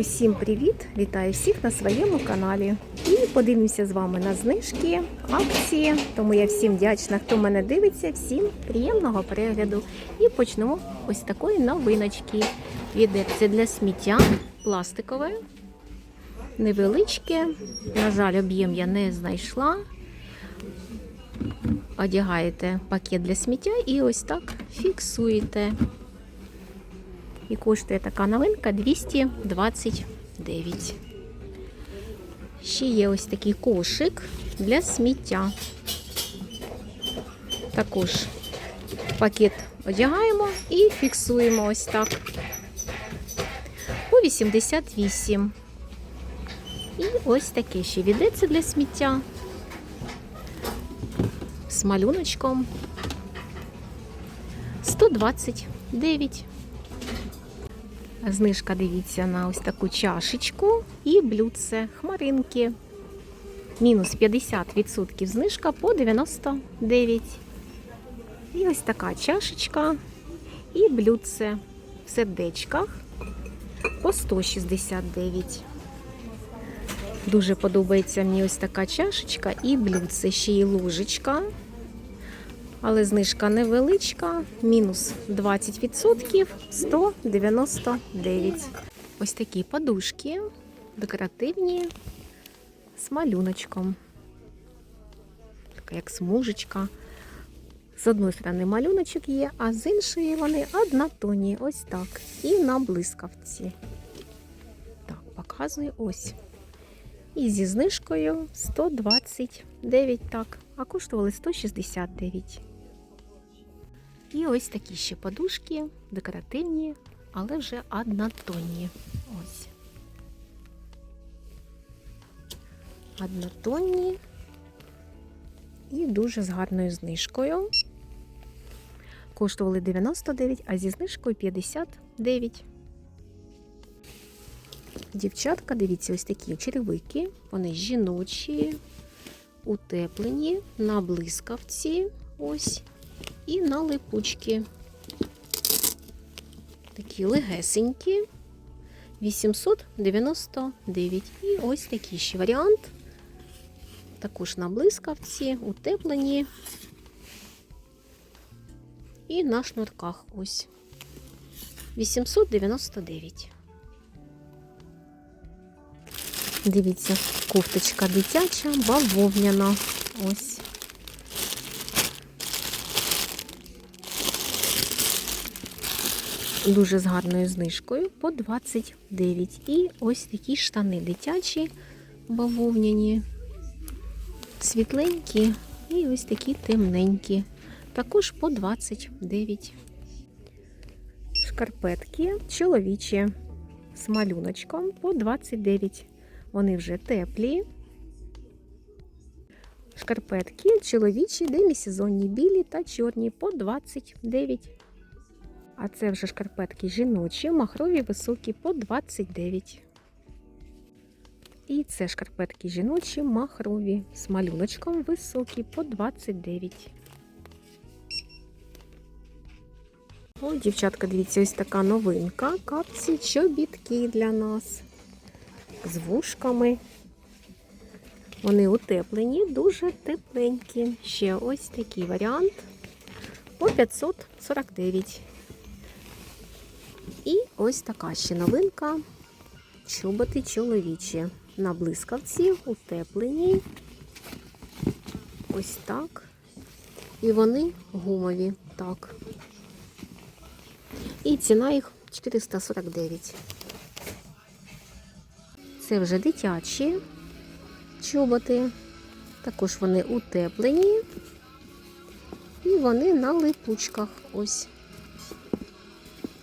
Усім привіт! Вітаю всіх на своєму каналі. І подивимося з вами на знижки, акції. Тому я всім вдячна, хто мене дивиться. Всім приємного перегляду. І почнемо ось такої новиночки. Відерце для сміття пластикове, невеличке. На жаль, об'єм я не знайшла. Одягаєте пакет для сміття і ось так фіксуєте. І коштує така новинка 229. Ще є ось такий кошик для сміття. Також пакет одягаємо і фіксуємо ось так. По 88. І ось таке ще відеться для сміття з малюночком 129. Знижка дивіться на ось таку чашечку і блюдце хмаринки. Мінус 50% знижка по 99. І ось така чашечка і блюдце в сердечках по 169. Дуже подобається мені ось така чашечка і блюдце, ще й ложечка. Але знижка невеличка, мінус 20%, 199. Ось такі подушки декоративні з малюночком. Така як смужечка. З одної сторони малюночок є, а з іншої вони однотонні. Ось так. І на блискавці. Так, показую ось. І зі знижкою 129, так, а коштували 169. І ось такі ще подушки, декоративні, але вже однотонні. Ось. Однотонні і дуже з гарною знижкою. Коштували 99, а зі знижкою 59. Дівчатка, дивіться, ось такі черевики. Вони жіночі, утеплені, на блискавці. Ось і на липучки. Такі легесенькі. 899. І ось такий ще варіант. Також на блискавці, утеплені. І на шнурках ось. 899. Дивіться, кофточка дитяча, бавовняна. Ось. Дуже з гарною знижкою по 29. І ось такі штани дитячі, бавовняні, світленькі і ось такі темненькі. Також по 29. Шкарпетки чоловічі з малюночком по 29. Вони вже теплі. Шкарпетки чоловічі, демісезонні білі та чорні по 29. А це вже шкарпетки жіночі, махрові високі по 29. І це шкарпетки жіночі, махрові з малюночком високі по 29. О, дівчатка, дивіться, ось така новинка. Капці чобітки для нас. З вушками. Вони утеплені, дуже тепленькі. Ще ось такий варіант по 549. І ось така ще новинка. Чоботи чоловічі. На блискавці, утеплені. Ось так. І вони гумові. Так. І ціна їх 449. Це вже дитячі чоботи. Також вони утеплені. І вони на липучках. Ось.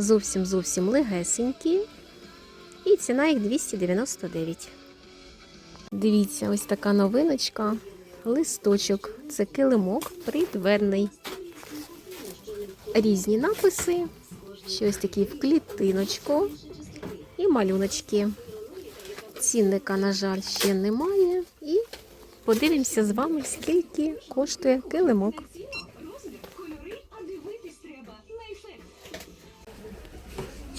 Зовсім зовсім легесенькі. І ціна їх 299. Дивіться, ось така новиночка. Листочок. Це килимок придверний. Різні написи. Ще ось такі в клітиночку. І малюночки. Цінника, на жаль, ще немає. І подивимося з вами, скільки коштує килимок.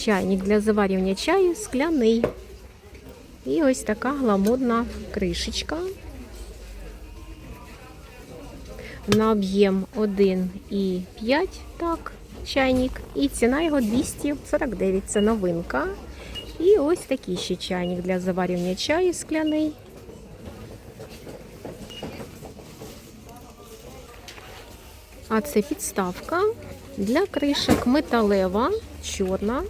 Чайник для заварювання чаю скляний. І ось така гламурна кришечка. На об'єм 1,5, так, чайник. І ціна його 249. Це новинка. І ось такий ще чайник для заварювання чаю скляний. А це підставка для кришок металева, чорна.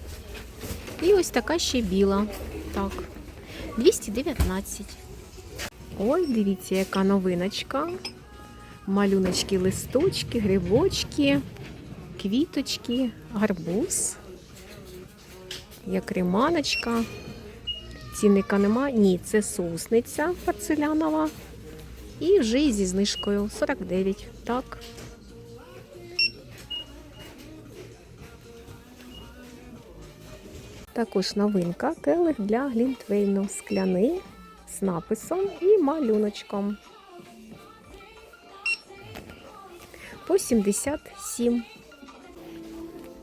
І ось така ще біла. Так, 219. Ой, дивіться, яка новиночка. Малюночки, листочки, грибочки, квіточки, гарбуз. Як риманочка. Цінника нема. Ні, це соусниця порцелянова. І вже зі знижкою 49. Так. Також новинка келих для глінтвейну скляний з написом і малюночком. По 77.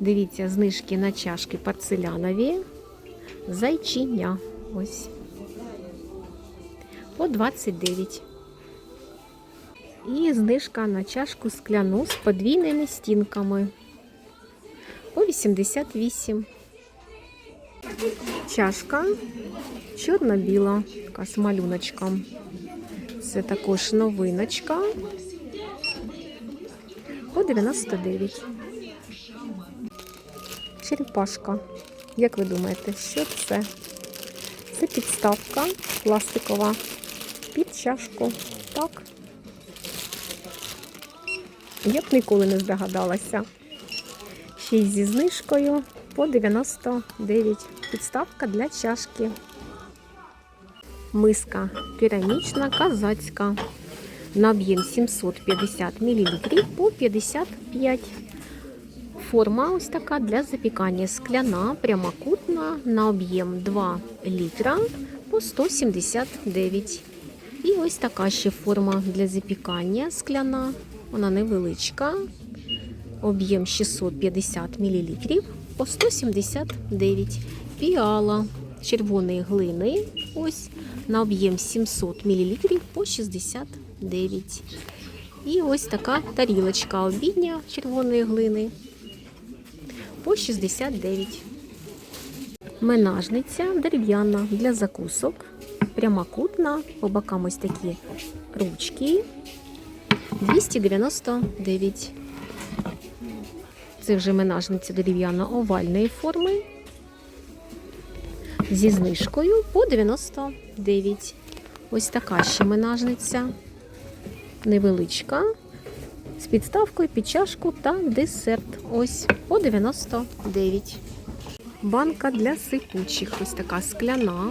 Дивіться, знижки на чашки порцелянові. Зайчиня. Ось. По 29. І знижка на чашку скляну з подвійними стінками. По 88. Чашка чорно-біла, така з малюночком. Це також новиночка. По 99. Черепашка. Як ви думаєте, що це? Це підставка пластикова під чашку. Так. Я б ніколи не здогадалася. Ще й зі знижкою по 99. Підставка для чашки. Миска керамічна, казацька. На об'єм 750 мл по 55. Форма ось така для запікання скляна, прямокутна, на об'єм 2 літра по 179. І ось така ще форма для запікання скляна. Вона невеличка. Об'єм 650 мл по 179. Піала червоної глини. Ось на об'єм 700 мл по 69. І ось така тарілочка обідня червоної глини по 69. Менажниця дерев'яна для закусок. Прямокутна, по бокам ось такі ручки. 299. Це вже менажниця дерев'яна овальної форми. Зі знижкою по 99. Ось така ще менажниця. Невеличка. З підставкою під чашку та десерт. Ось по 99. Банка для сипучих. Ось така скляна.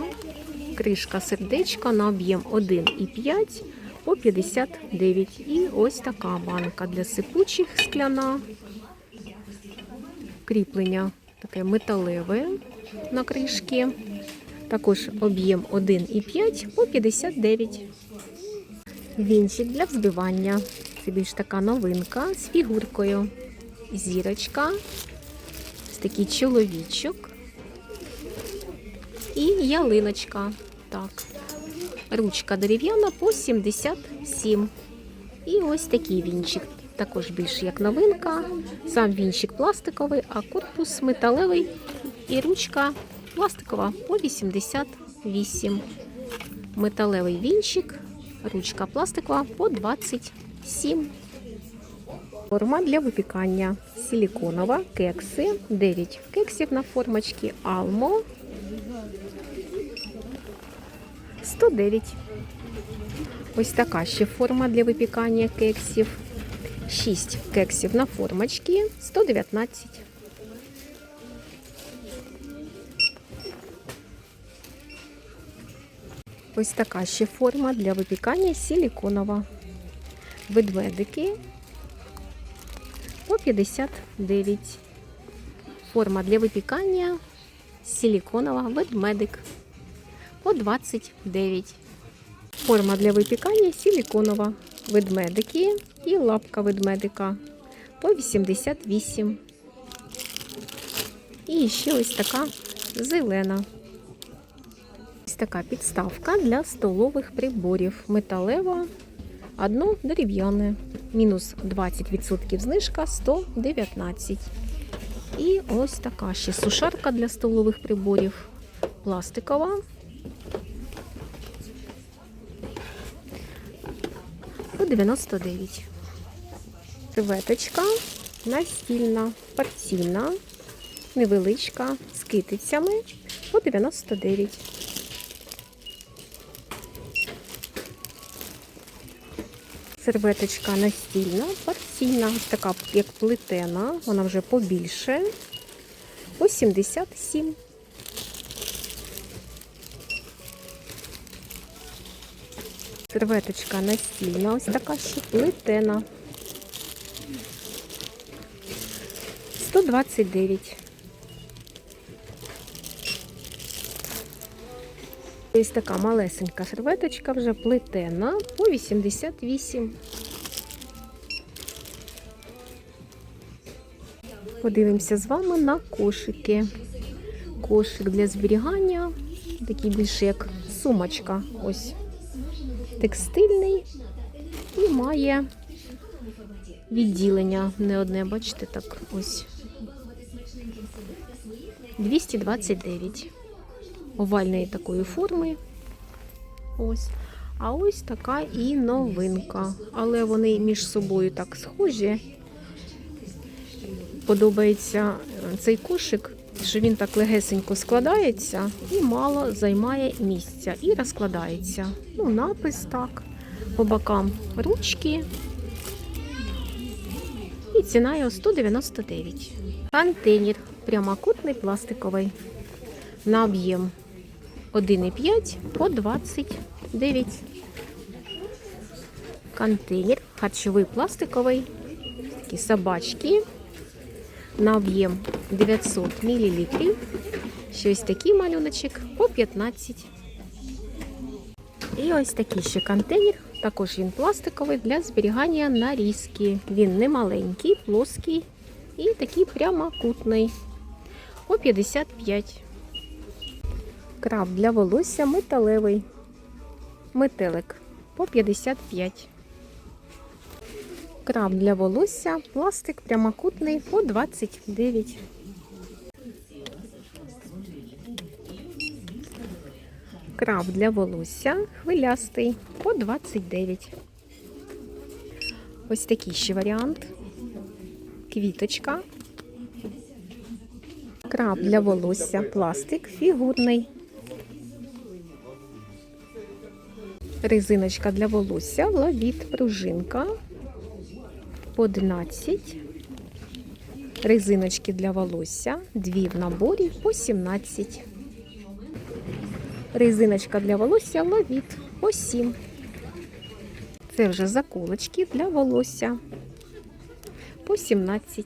Кришка сердечка на об'єм 1,5 по 59. І ось така банка для сипучих скляна. Кріплення таке металеве на кришки. Також об'єм 1,5 по 59. Вінчик для взбивання. Це більш така новинка з фігуркою. Зірочка. Ось такий чоловічок. І ялиночка. Так. Ручка дерев'яна по 77. І ось такий вінчик. Також більш як новинка. Сам вінчик пластиковий, а корпус металевий і ручка пластикова по 88. Металевий вінчик, ручка пластикова по 27. Форма для випікання. Силіконова, кекси, 9 кексів на формочці Алмо. 109. Ось така ще форма для випікання кексів. 6 кексів на формочці 119. Ось така ще форма для випікання силіконова. Ведмедики по 59. Форма для випікання силіконова ведмедик по 29. Форма для випікання силіконова. Ведмедики і лапка ведмедика по 88. І ще ось така зелена. Ось така підставка для столових приборів. Металева, одно дерев'яне. Мінус 20% знижка 119. І ось така ще сушарка для столових приборів. Пластикова. По 99. Серветочка настільна, порційна, невеличка, з китицями по 99. Серветочка настільна, порційна, ось така як плетена, вона вже побільше. По 77. Серветочка настільна, ось така ще плетена. 129. Ось така малесенька серветочка вже плетена по 88. Подивимося з вами на кошики. Кошик для зберігання, такий більше як сумочка. Ось текстильний і має відділення не одне, бачите, так ось 229 овальної такої форми. Ось. А ось така і новинка. Але вони між собою так схожі. Подобається е, цей кошик, що він так легесенько складається і мало займає місця. І розкладається. Ну, напис так. По бокам ручки. І ціна його 199. Контейнер прямокутний пластиковий. На об'єм 1,5 по 29. Контейнер харчовий пластиковий. Такі собачки. На об'єм 900 мл. Щось такий малюночок по 15. І ось такий ще контейнер. Також він пластиковий для зберігання нарізки. Він не маленький, плоский і такий прямокутний. По 55. Краб для волосся металевий. Метелик по 55. Краб для волосся, пластик прямокутний по 29. Краб для волосся хвилястий по 29. Ось такий ще варіант. Квіточка. Краб для волосся, пластик фігурний. Резиночка для волосся, лавіт, пружинка по 11. Резиночки для волосся, дві в наборі по 17. Резиночка для волосся, лавіт по 7. Це вже заколочки для волосся по 17.